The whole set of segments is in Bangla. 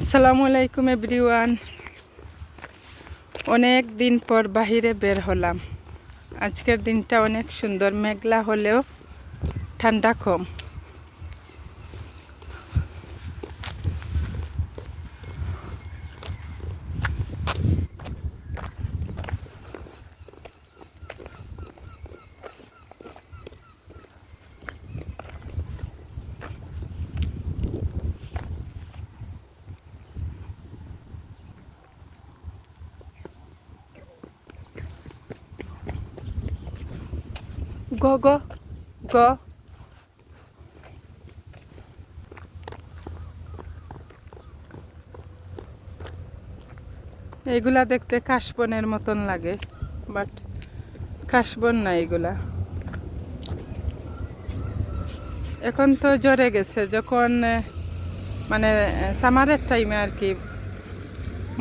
আসসালামু আলাইকুম এভরিওয়ান। অনেক দিন পর বাহিরে বের হলাম। আজকের দিনটা অনেক সুন্দর, মেঘলা হলেও ঠান্ডা কম। গো গো গো। এইগুলা দেখতে কাশবনের মতন লাগে বাট কাশবন না এগুলা। এখন তো জ্বরে গেছে, যখন মানে সামারের টাইমে আর কি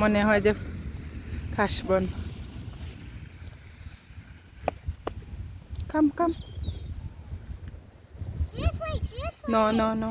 মনে হয় যে কাশবন। কাম কাম This way, this way. No, no, no.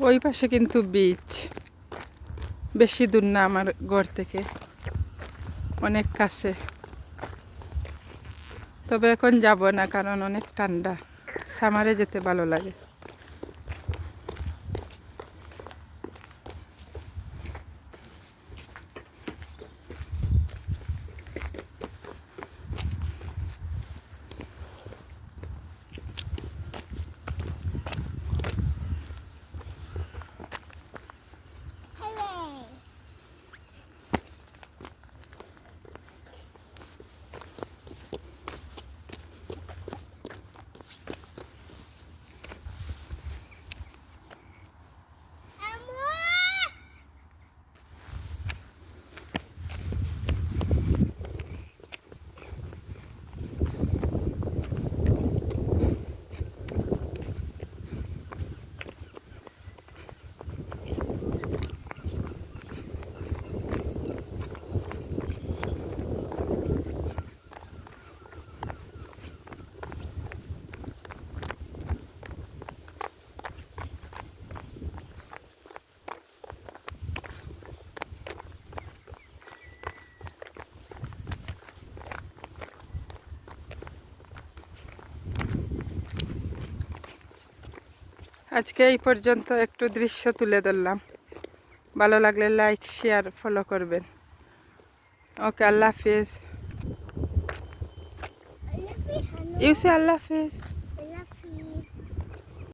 ওই পাশে কিন্তু বিচ বেশি দূর না আমার ঘর থেকে। অনেক কাছে। তবে এখন যাব না, কারণ অনেক ঠান্ডা। সামারে যেতে ভালো লাগে। আজকে এই পর্যন্ত একটু দৃশ্য তুলে ধরলাম। ভালো লাগলে লাইক শেয়ার ফলো করবেন। ওকে আল্লাহ হাফিজ। ইউসে, আল্লাহ হাফিজ।